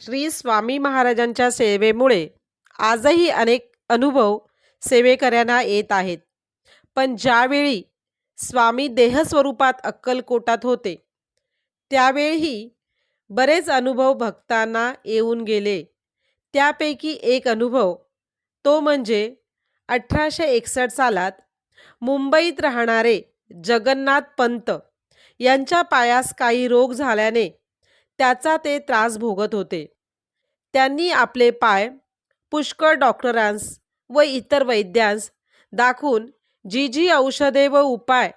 श्री स्वामी महाराजांच्या सेवेमुळे आजही अनेक अनुभव सेवेकऱ्यांना येत आहेत. पण ज्यावेळी स्वामी देहस्वरूपात अक्कलकोटात होते त्यावेळीही बरेच अनुभव भक्तांना येऊन गेले. त्यापैकी एक अनुभव तो म्हणजे अठराशे एकसष्ट सालात मुंबईत राहणारे जगन्नाथ पंत यांच्या पायास काही रोग झाल्याने त्याचा ते त्रास भोगत होते. त्यांनी आपले पाय पुष्कळ डॉक्टरांस व इतर वैद्यांस दाखवून जी जी औषधे व उपाय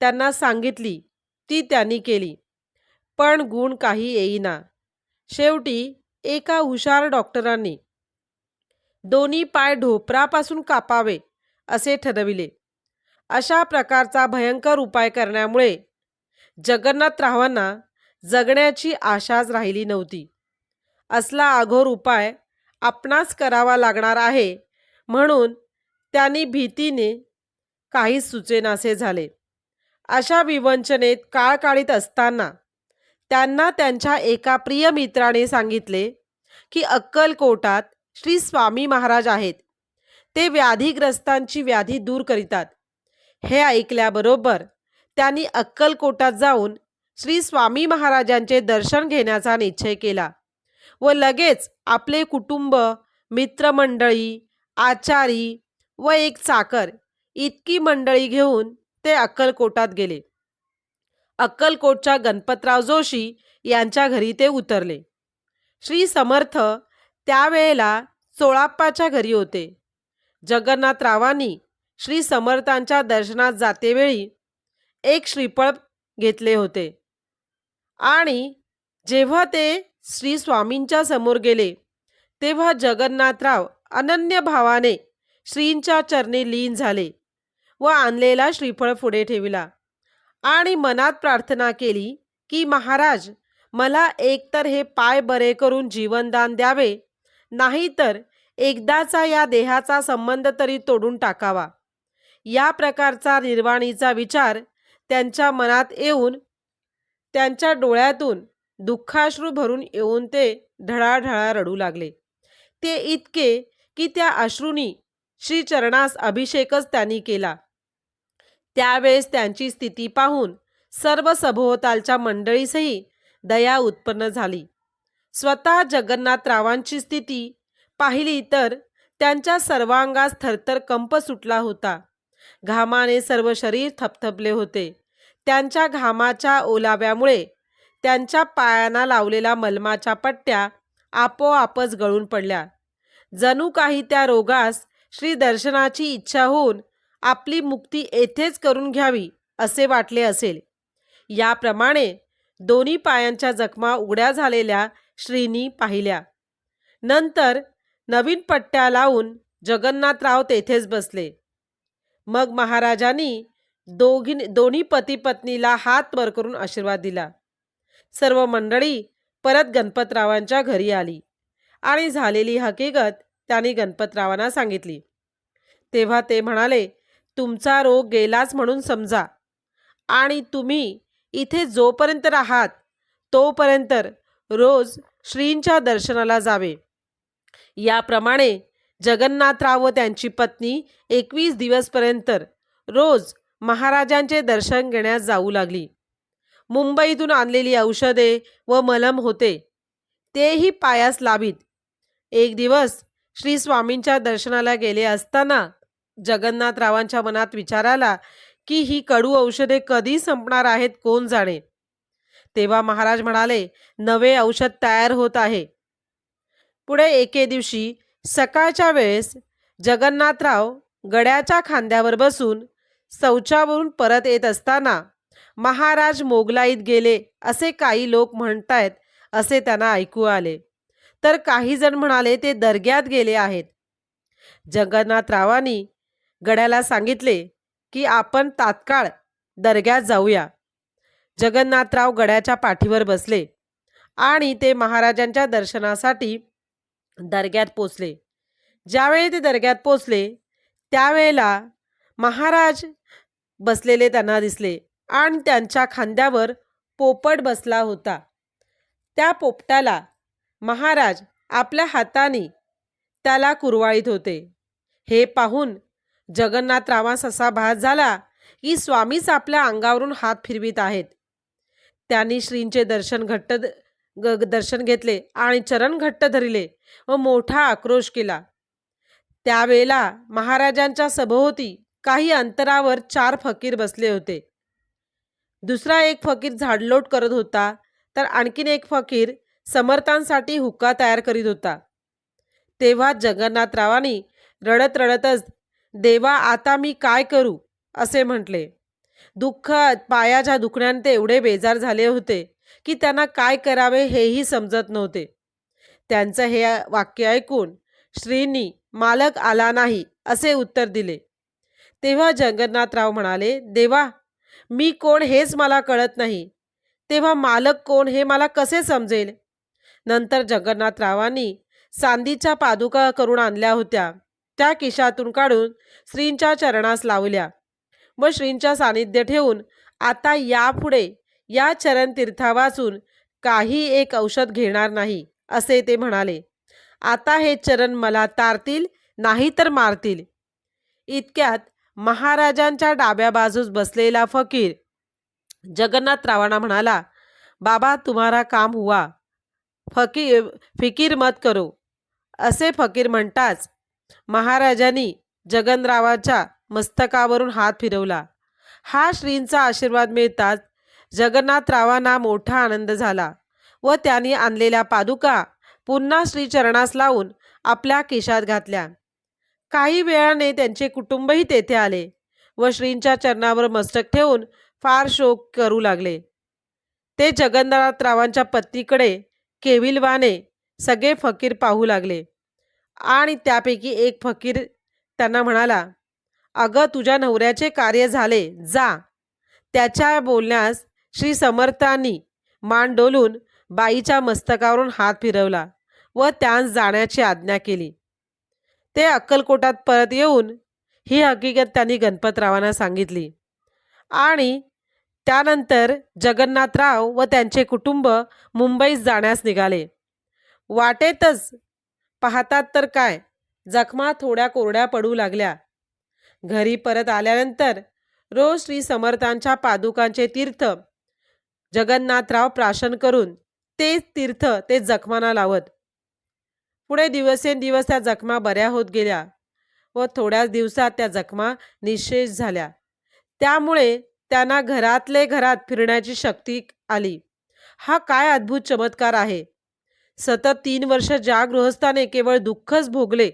त्यांना सांगितली ती त्यांनी केली. पण गुण काही येईना. शेवटी एका हुशार डॉक्टरांनी दोन्ही पाय ढोपरापासून कापावे असे ठरविले. अशा प्रकारचा भयंकर उपाय करण्यामुळे जगन्नाथरावांना जगण्याची आशाच राहिली नव्हती. असला अघोर उपाय आपणास करावा लागणार आहे म्हणून त्यांनी भीतीने काही सुचेनासे झाले. अशा विवंचनेत काळकाळीत असताना त्यांना त्यांच्या एका प्रिय मित्राने सांगितले की अक्कलकोटात श्री स्वामी महाराज आहेत. ते व्याधीग्रस्तांची व्याधी दूर करीतात. हे ऐकल्याबरोबर त्यांनी अक्कलकोटात जाऊन श्री स्वामी महाराजांचे दर्शन घेण्याचा निश्चय केला व लगेच आपले कुटुंब मित्रमंडळी आचारी व एक चाकर इतकी मंडळी घेऊन ते अक्कलकोटात गेले. अक्कलकोटच्या गणपतराव जोशी यांच्या घरी ते उतरले. श्री समर्थ त्यावेळेला चोळाप्पाच्या घरी होते. जगन्नाथरावांनी श्री समर्थांच्या दर्शनात जातेवेळी एक श्रीफळ घेतले होते. आणि जेव्हा ते श्री स्वामींच्या समोर गेले तेव्हा जगन्नाथराव अनन्य भावाने श्रींच्या चरणी लीन झाले व आणलेला श्रीफळ पुढे ठेविला. आणि मनात प्रार्थना केली की महाराज मला एकतर हे पाय बरे करून जीवनदान द्यावे नाहीतर एकदाचा या देहाचा संबंध तरी तोडून टाकावा. या प्रकारचा निर्वाणीचा विचार त्यांच्या मनात येऊन त्यांच्या डोळ्यातून दुःखाश्रू भरून येऊन ते ढळाढळा रडू लागले. ते इतके की त्या अश्रूंनी श्रीचरणास अभिषेकच त्यांनी केला. त्यावेळेस त्यांची स्थिती पाहून सर्व सभोवतालच्या मंडळीसही दया उत्पन्न झाली. स्वतः जगन्नाथरावांची स्थिती पाहिली तर त्यांच्या सर्वांगास थरथर कंप सुटला होता. घामाने सर्व शरीर थपथपले होते. त्यांच्या घामाच्या ओलाव्यामुळे त्यांच्या पायांना लावलेल्या मलमाच्या पट्ट्या आपोआपच गळून पडल्या. जणू काही त्या रोगास श्री दर्शनाची इच्छा होऊन आपली मुक्ती येथेच करून घ्यावी असे वाटले असेल. याप्रमाणे दोन्ही पायांच्या जखमा उघड्या झालेल्या श्रीनी पाहिल्या. नंतर नवीन पट्ट्या लावून जगन्नाथराव तेथेच बसले. मग महाराजांनी दोघी दोन्ही पती पत्नीला हात वर करून आशीर्वाद दिला. सर्व मंडळी परत गणपतरावांच्या घरी आली आणि झालेली हकीकत त्यांनी गणपतरावांना सांगितली. तेव्हा ते म्हणाले तुमचा रोग गेलाच म्हणून समजा आणि तुम्ही इथे जोपर्यंत राहात तोपर्यंत रोज श्रींच्या दर्शनाला जावे. याप्रमाणे जगन्नाथराव व त्यांची पत्नी एकवीस दिवसपर्यंत रोज महाराजांचे दर्शन घेण्यास जाऊ लागली. मुंबईतून आणलेली औषधे व मलम होते. तेही पायास लावीत एक दिवस श्री स्वामींच्या दर्शनाला गेले असताना जगन्नाथरावांच्या मनात विचार आला की ही कडू औषधे कधी संपणार आहेत कोण जाणे? तेव्हा महाराज म्हणाले नवे औषध तयार होत आहे. पुढे एके दिवशी सकाळच्या वेळेस जगन्नाथराव गड्याच्या खांद्यावर बसून शौचावरून परत येत असताना महाराज मोगलाईत गेले असे काही लोक म्हणतायत असे त्यांना ऐकू आले. तर काही जण म्हणाले ते दर्ग्यात गेले आहेत. जगन्नाथरावांनी गड्याला सांगितले की आपण तात्काळ दर्ग्यात जाऊया. जगन्नाथराव गड्याच्या पाठीवर बसले आणि ते महाराजांच्या दर्शनासाठी दर्ग्यात पोचले. ज्यावेळी ते दर्ग्यात पोचले त्यावेळेला महाराज बसलेले त्यांना दिसले आणि त्यांच्या खांद्यावर पोपट बसला होता. त्या पोपटाला महाराज आपल्या हाताने त्याला कुरवाळीत होते. हे पाहून जगन्नाथरावास असा भास झाला की स्वामीच आपल्या अंगावरून हात फिरवीत आहेत. त्यांनी श्रींचे दर्शन घट्ट ग ग- दर्शन घेतले आणि चरण घट्ट धरिले व मोठा आक्रोश केला. त्यावेळेला महाराजांच्या सभोवती काही अंतरावर चार फकीर बसले होते. दुसरा एक फकीर झाडलोट करत होता तर आणखीन एक फकीर समर्थांसाठी हुक्का तयार करीत होता. तेव्हा जगन्नाथरावांनी रडत रडतच देवा आता मी काय करू? असे म्हटले. दुःख पायाच्या दुखण्याने ते एवढे बेजार झाले होते की त्यांना काय करावे हेही समजत नव्हते. त्यांचं हे वाक्य ऐकून श्रींनी मालक आला नाही असे उत्तर दिले. तेव्हा जगन्नाथराव म्हणाले देवा मी कोण हेच मला कळत नाही. तेव्हा मालक कोण हे मला कसे समजेल? नंतर जगन्नाथरावांनी चांदीच्या पादुका करून आणल्या होत्या. त्या किशातून काढून श्रींच्या चरणास लावल्या व श्रींच्या सानिध्य ठेवून आता यापुढे या चरण तीर्था वाचून काही एक औषध घेणार नाही असे ते म्हणाले. आता हे चरण मला तारतील नाही तर मारतील. इतक्यात महाराजांच्या डाव्या बाजूस बसलेला फकीर जगन्नाथरावांना म्हणाला बाबा तुम्हारा काम हुआ. फकीर फिकीर मत करो. असे फकीर म्हणताच महाराजांनी जगनरावाच्या मस्तकावरून हात फिरवला. हा श्रींचा आशीर्वाद मिळताच जगन्नाथरावांना मोठा आनंद झाला व त्यांनी आणलेल्या पादुका पुन्हा श्रीचरणास लावून आपल्या खिशात घातल्या. काही वेळाने त्यांचे कुटुंबही तेथे आले व श्रींच्या चरणावर मस्तक ठेवून फार शोक करू लागले. ते जगन्नाथरावांच्या पत्नीकडे केविलवाने सगळे फकीर पाहू लागले. आणि त्यापैकी एक फकीर त्यांना म्हणाला अगं तुझ्या नवऱ्याचे कार्य झाले. जा. त्याच्या बोलण्यास श्री समर्थांनी मान डोलून बाईच्या मस्तकावरून हात फिरवला व त्यांस जाण्याची आज्ञा केली. ते अक्कलकोटात परत येऊन ही हकीकत त्यांनी गणपतरावांना सांगितली. आणि त्यानंतर जगन्नाथराव व त्यांचे कुटुंब मुंबईस जाण्यास निघाले. वाटेतच पाहतात तर काय जखमा थोड्या कोरड्या पडू लागल्या. घरी परत आल्यानंतर रोज श्री समर्थांच्या पादुकांचे तीर्थ जगन्नाथराव प्राशन करून तेच तीर्थ ते जखमांना लावत. पुढे दिवसेंदिवस त्या जखमा बऱ्या होत गेल्या व थोड्याच दिवसात त्या जखमा निशेष झाल्या. त्यामुळे त्यांना घरातले घरात फिरण्याची शक्ती आली. हा काय अद्भुत चमत्कार आहे! सतत तीन वर्ष ज्या गृहस्थाने केवळ दुःखच भोगले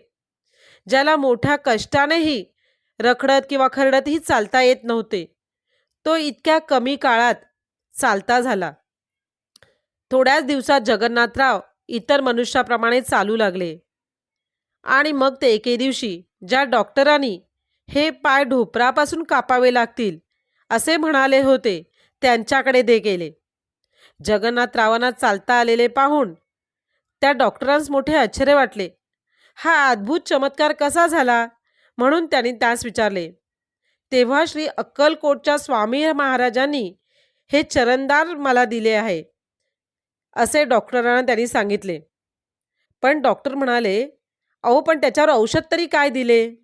ज्याला मोठ्या कष्टानेही रखडत किंवा खरडतही चालता येत नव्हते तो इतक्या कमी काळात चालता झाला. थोड्याच दिवसात जगन्नाथराव इतर मनुष्याप्रमाणे चालू लागले. आणि मग ते एके दिवशी ज्या डॉक्टरांनी हे पाय ढोपरापासून कापावे लागतील असे म्हणाले होते त्यांच्याकडे ते गेले. जगन्नाथरावांना चालता आलेले पाहून त्या डॉक्टरांस मोठे आश्चर्य वाटले. हा अद्भुत चमत्कार कसा झाला? म्हणून त्यांनी त्यास विचारले. तेव्हा श्री अक्कलकोटच्या स्वामी महाराजांनी हे चरणदार मला दिले आहे. असे डॉक्टरांना त्यांनी सांगितले. पण डॉक्टर म्हणाले अहो पण त्याच्यावर औषध तरी काय दिले?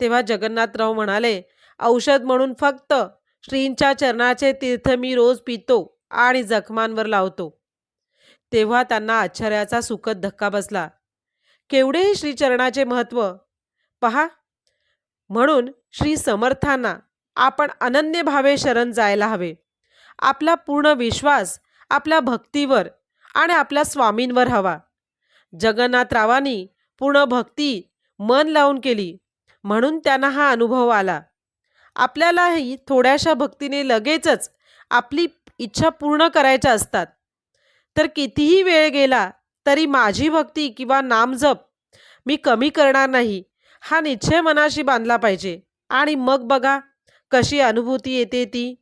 तेव्हा जगन्नाथराव म्हणाले औषध म्हणून फक्त श्रींच्या चरणाचे तीर्थ मी रोज पितो आणि जखमांवर लावतो. तेव्हा त्यांना आश्चर्याचा सुखद धक्का बसला. केवढे श्रीचरणाचे महत्त्व पहा म्हणून श्री समर्थांना आपण अनन्य भावे शरण जायला हवे. आपला पूर्ण विश्वास आपल्या भक्तीवर आणि आपल्या स्वामींवर हवा. जगन्नाथरावांनी पूर्ण भक्ती मन लावून केली. म्हणून त्यांना हा अनुभव आला. आपल्यालाही थोड्याशा भक्तीने लगेचच आपली इच्छा पूर्ण करायच्या असतात. तर कितीही वेळ गेला तरी माझी भक्ती किंवा नामजप मी कमी करणार नाही हा निश्चय मनाशी बांधला पाहिजे. आणि मग बघा कशी अनुभूती येते ती.